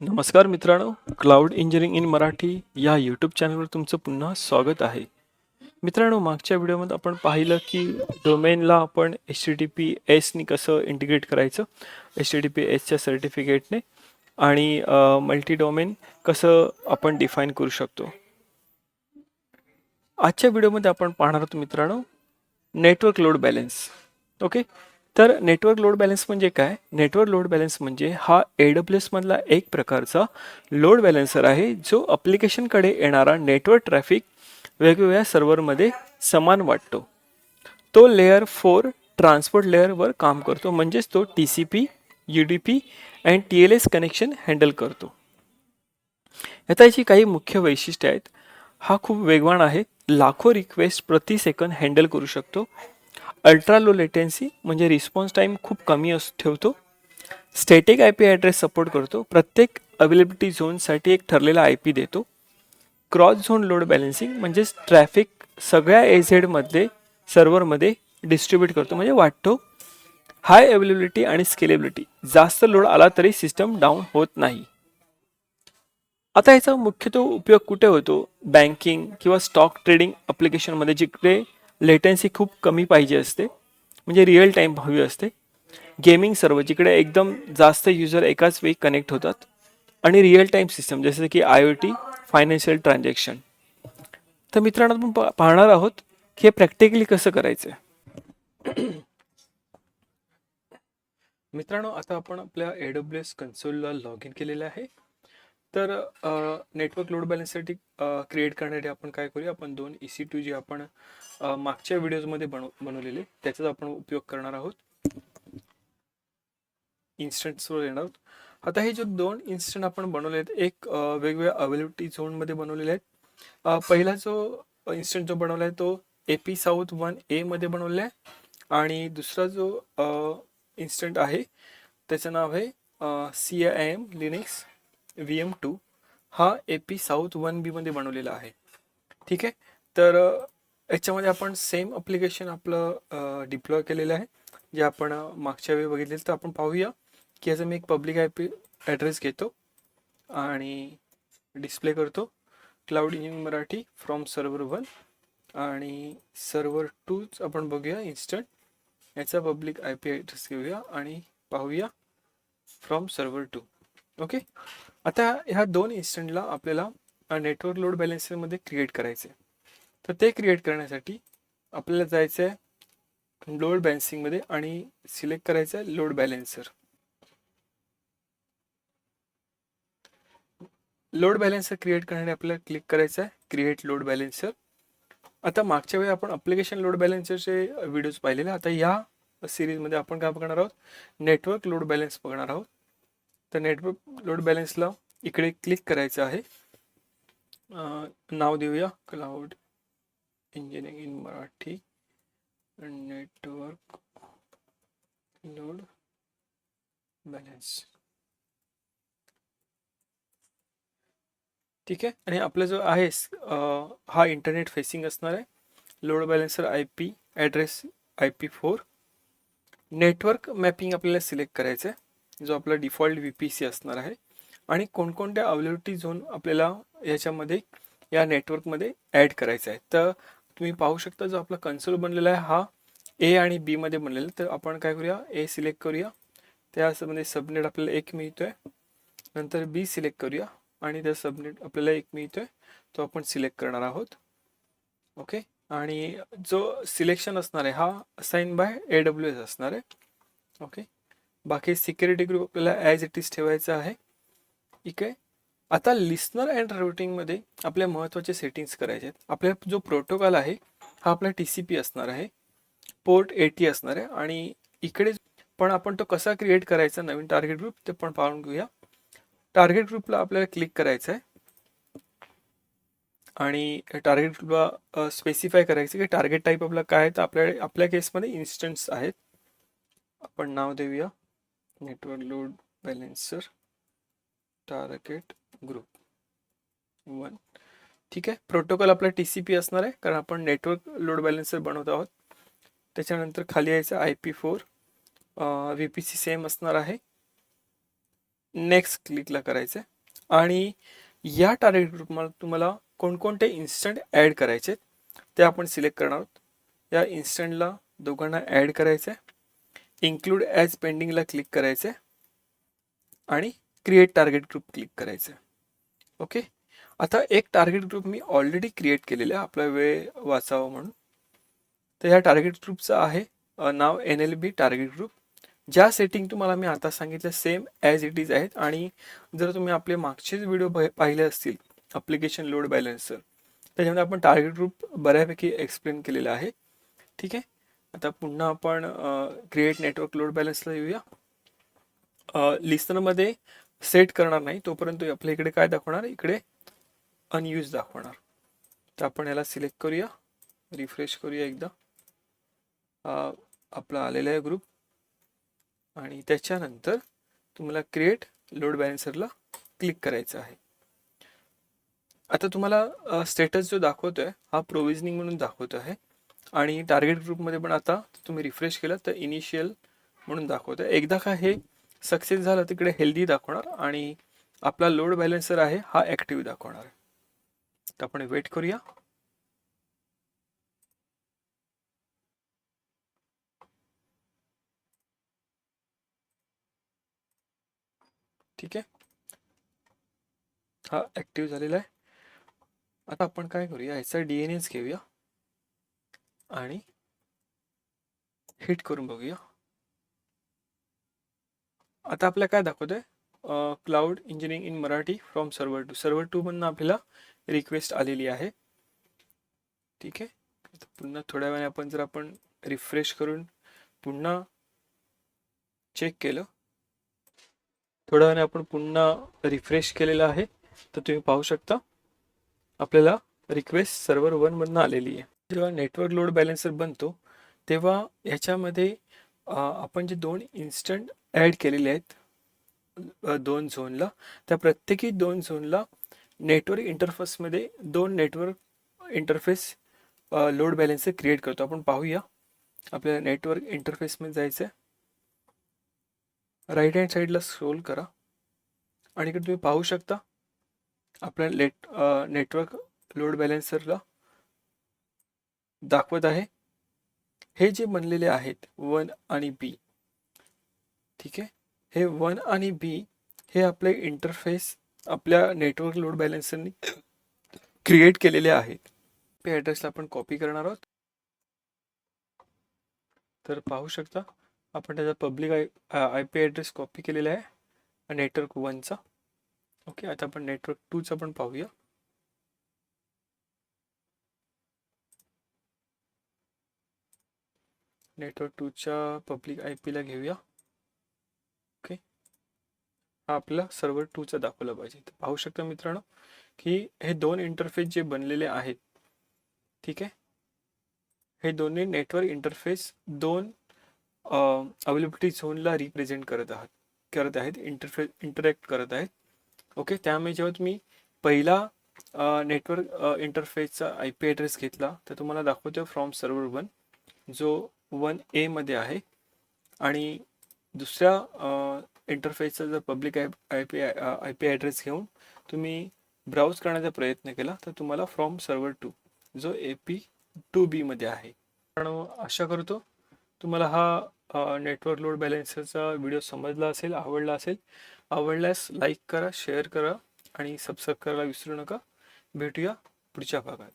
नमस्कार मित्रांनो cloud engineering in Marathi या यूट्यूब चॅनलवर तुमचं पुन्हा स्वागत आहे. मित्रांनो मागच्या व्हिडिओमध्ये आपण पाहिलं की डोमेनला आपण एच टी टी पी एसनी कसं इंटिग्रेट करायचं एच टी टी पी एसच्या सर्टिफिकेटने आणि मल्टी डोमेन कसं आपण डिफाईन करू शकतो. आजच्या व्हिडिओमध्ये आपण पाहणार आहोत मित्रांनो नेटवर्क लोड बॅलेन्स ओके तर नेटवर्क लोड बॅलन्स म्हणजे काय? नेटवर्क लोड बॅलन्स म्हणजे हा ए डब्ल्यू एसमधला एक प्रकारचा लोड बॅलन्सर आहे जो अप्लिकेशनकडे येणारा नेटवर्क ट्रॅफिक वेगवेगळ्या सर्व्हरमध्ये समान वाटतो. तो लेअर फोर ट्रान्सपोर्ट लेअरवर काम करतो म्हणजेच तो T C P U D P and T L S connection handle करतो. आता याची काही मुख्य वैशिष्ट्ये आहेत. हा खूप वेगवान आहे. लाखो रिक्वेस्ट प्रति सेकंद हँडल करू शकतो. अल्ट्रा लो लेटेन्सी म्हणजे रिस्पॉन्स टाईम खूप कमी अस ठेवतो. Static I P address support करतो. प्रत्येक अवेलेबिलिटी झोनसाठी एक ठरलेला आय पी देतो. क्रॉस झोन लोड बॅलन्सिंग म्हणजेच ट्रॅफिक सगळ्या एझेडमध्ये सर्व्हरमध्ये डिस्ट्रीब्यूट करतो. म्हणजे वाटतो हाय अवेलेबिलिटी आणि स्केलेबिलिटी. जास्त लोड आला तरी सिस्टम डाऊन होत नाही. आता याचा मुख्यतः उपयोग कुठे होतो? बँकिंग किंवा स्टॉक ट्रेडिंग अप्लिकेशनमध्ये जिकडे लेटन्सी खूप कमी पाहिजे असते. म्हणजे रिअल टाईम हवी असते. गेमिंग सर्व जिकडे एकदम जास्त युजर एकाच वेळी कनेक्ट होतात. आणि रिअल टाईम सिस्टम जसं की I O T financial transaction तर मित्रांनो आपण पा- पाहणार आहोत की हे प्रॅक्टिकली कसं करायचं मित्रांनो आता आपण आपल्या एडब्ल्यू एस कन्सोलला लॉग इन केलेलं आहे. तर नेटवर्क लोड बॅलन्ससाठी क्रिएट करण्यासाठी आपण काय करूया? आपण दोन ई सी टू जे आपण मागच्या व्हिडिओजमध्ये बनव बनवलेले त्याचाच आपण उपयोग करणार आहोत. इन्स्टंट्सवर येणार आहोत. आता हे जे दोन इन्स्टंट आपण बनवले आहेत एक वेगवेगळ्या अवेलेबिलिटी झोनमध्ये बनवलेले आहेत. पहिला जो इन्स्टंट जो बनवला आहे तो ए पी साऊथ वन एमध्ये बनवलेला आहे. आणि दुसरा जो इन्स्टंट आहे त्याचं नाव आहे C I M linux V M two हा ए पी साऊथ वन बीमध्ये बनवलेला आहे. ठीक आहे? तर याच्यामध्ये आपण सेम अप्लिकेशन आपलं डिप्लॉय केलेलं आहे. जे आपण मागच्या वेळी बघितले तर आपण पाहूया की याचा मी एक पब्लिक आय पी ॲड्रेस घेतो आणि डिस्प्ले करतो. Cloud engineering Marathi from server one आणि सर्व्हर टूच आपण बघूया इन्स्टंट याचा पब्लिक आय पी ॲड्रेस घेऊया आणि पाहूया फ्रॉम सर्व्हर टू ओके आता ह्या दोन इन्स्टंटला आपल्याला नेटवर्क लोड बॅलेन्सरमध्ये क्रिएट करायचे तर ते क्रिएट करण्यासाठी आपल्याला जायचं आहे लोड बॅलेन्सिंगमध्ये आणि सिलेक्ट करायचं आहे load balancer load balancer create करण्यासाठी आपल्याला क्लिक करायचं आहे क्रिएट लोड बॅलेन्सर आता मागच्या वेळी आपण अप्लिकेशन लोड बॅलन्सरचे व्हिडिओज पाहिलेले. आता या सिरीजमध्ये आपण काय बघणार आहोत? नेटवर्क लोड बॅलन्स बघणार आहोत. तर नेटवर्क लोड बॅलन्सला इकडे क्लिक करायचं आहे. नाव देऊया. Cloud engineering in Marathi. Network load balance ठीक आहे? आणि आपला जो आहे हा इंटरनेट फेसिंग असणार आहे. Load balancer I P address I P four network mapping आपल्याला सिलेक्ट करायचं आहे जो आपला डिफॉल्ट व्ही पी सी असणार आहे. आणि कोणकोणत्या अवेलेबिलिटी झोन आपल्याला याच्यामध्ये या नेटवर्कमध्ये ॲड करायचा आहे. तर तुम्ही पाहू शकता जो आपला कन्सोल बनलेला आहे हा ए आणि बीमध्ये बनलेला आहे. तर आपण काय करूया? ए सिलेक्ट करूया. त्यामध्ये सबनेट आपल्याला एक मिळतो आहे नंतर बी सिलेक्ट करूया. आणि त्या सबनेट आपल्याला एक मिळतो आहे तो आपण सिलेक्ट करणार आहोत. ओके आणि जो सिलेक्शन असणार आहे हा assign by A W S असणार आहे. ओके बाकी सिक्युरिटी ग्रुप आपल्याला ॲज इट इज ठेवायचा आहे. ठीक आहे? आता लिस्नर अँड रुटिंगमध्ये आपल्या महत्त्वाचे सेटिंग्स करायचे आहेत आपल्या जो प्रोटोकॉल आहे हा आपला टी सी पी असणार आहे. पोर्ट एटी असणार आहे. आणि इकडे पण आपण तो कसा क्रिएट करायचा नवीन टार्गेट ग्रुप ते पण पाहून घेऊया. टार्गेट ग्रुपला आपल्याला क्लिक करायचं आहे. आणि टार्गेट ग्रुपला स्पेसिफाय करायचं की टार्गेट टाईप आपला काय आहे तर आपल्या आपल्या केसमध्ये इन्स्टंट्स आहेत. आपण नाव देऊया. Network load balancer target group. One. ठीक आहे प्रोटोकॉल आपला टी सी पी असणार आहे कारण आपण नेटवर्क लोड बॅलेन्सर बनवत आहोत. त्याच्यानंतर खाली यायचं I P four. V P C same असणार आहे. नेक्स्ट क्लिकला करायचं आहे आणि या टार्गेट ग्रुपमध्ये तुम्हाला कोणकोणते इन्स्टंट ॲड करायचे आहेत, ते आपण सिलेक्ट करणार आहोत. या इन्स्टंटला दोघांना ॲड करायचं आहे इन्क्लूड ॲज पेंडिंगला क्लिक करायचं आहे आणि क्रिएट टार्गेट ग्रुप क्लिक करायचं आहे ओके आता एक टार्गेट ग्रुप मी ऑलरेडी क्रिएट केलेला आहे. आपला वेळ वाचावा म्हणून. तर ह्या टार्गेट ग्रुपचं आहे नाव N L B target group ज्या सेटिंग तुम्हाला मी आता सांगितलं सेम ॲज इट इज आहेत. आणि जर तुम्ही आपले मागचेच व्हिडिओ पाहिले असतील अप्लिकेशन लोड बॅलन्सर त्याच्यामध्ये आपण टार्गेट ग्रुप बऱ्यापैकी एक्सप्लेन केलेला आहे. ठीक आहे? आता पुन्हा आपण क्रिएट नेटवर्क लोड बॅलन्सला येऊया. लिस्टनमध्ये सेट करणार नाही तोपर्यंत आपल्या इकडे काय दाखवणार? इकडे अनयूज दाखवणार. तर आपण याला सिलेक्ट करूया रिफ्रेश करूया एकदा. आपला आलेला आहे ग्रुप आणि त्याच्यानंतर तुम्हाला क्रिएट लोड बॅलन्सरला क्लिक करायचं आहे. आता तुम्हाला स्टेटस जो दाखवतोय हा प्रोविजनिंग म्हणून दाखवतो आहे. आणि टार्गेट ग्रुपमध्ये पण आता तुम्ही रिफ्रेश केलं तर इनिशियल म्हणून दाखवतं एकदा का हे सक्सेस झालं तिकडे हेल्दी दाखवणार आणि आपला लोड बॅलेन्सर आहे हा ॲक्टिव्ह दाखवणार आहे. तर आपण वेट करूया. ठीक आहे. हा ॲक्टिव्ह झालेला आहे. आता आपण काय करूया? याचा डी एन एस घेऊया. आणि हिट करून बघूया. आता आपल्याला काय दाखवतंय? Cloud engineering in Marathi from server two server two मधनं आपल्याला रिक्वेस्ट आलेली आहे. ठीक आहे? पुन्हा थोड्या वेळाने आपण जर आपण रिफ्रेश करून पुन्हा चेक केलं. थोड्या वेळाने आपण पुन्हा रिफ्रेश केलेलं आहे. तर तुम्ही पाहू शकता आपल्याला रिक्वेस्ट सर्व्हर वनमधनं आलेली आहे. जेव्हा नेटवर्क लोड बॅलेन्सर बनतो तेव्हा ह्याच्यामध्ये आपण जे दोन इन्स्टंट ॲड केलेले आहेत दोन झोनला त्या प्रत्येकी दोन झोनला नेटवर्क इंटरफेसमध्ये दोन network interface load balancer create करतो. आपण पाहूया. आपल्याला नेटवर्क इंटरफेसमध्ये जायचं आहे राईट हँड साईडला स्क्रोल करा. आणि इकडे तुम्ही पाहू शकता. आपल्या लेट नेटवर्क लोड बॅलेन्सरला दाखवत आहे. हे जे बनलेले आहेत वन आणि बी. ठीक आहे? हे वन आणि बी हे आपले इंटरफेस आपल्या नेटवर्क लोड बॅलेन्सरनी क्रिएट केलेले आहेत. पे ॲड्रेसला आपण कॉपी करणार आहोत. तर पाहू शकता आपण त्याचा public I I P address copy केलेला आहे. नेटवर्क वनचा ओके आता आपण नेटवर्क टूचा पण पाहूया. नेटवर्क टूच्या पब्लिक आय पीला घेऊया. ओके. हा आपला सर्व्हर टूचा दाखवला पाहिजे. तर पाहू शकता मित्रांनो की हे दोन इंटरफेस जे बनलेले आहेत ठीक आहे? हे दोन्ही नेटवर्क इंटरफेस दोन अवेलेबिलिटी झोनला रिप्रेझेंट करत आहात. करत आहेत इंटरफेस इंटरॅक्ट करत आहेत. ओके? त्यामुळे जेव्हा तुम्ही पहिला नेटवर्क इंटरफेसचा आय पी ॲड्रेस घेतला तर तुम्हाला दाखवतो फ्रॉम सर्व्हर वन जो वन एमध्ये आहे. आणि दुसऱ्या इंटरफेसचा जर public I I P I I P address घेऊन तुम्ही ब्राउज करण्याचा प्रयत्न केला तर तुम्हाला फ्रॉम सर्व्हर टू जो ए पी टू बीमध्ये आहे. पण आशा करतो तुम्हाला हा नेटवर्क लोड बॅलेन्सरचा व्हिडिओ समजला असेल आवडला असेल आवडल्यास लाईक करा शेअर करा आणि सबस्क्राईब करायला विसरू नका. भेटूया पुढच्या भागात.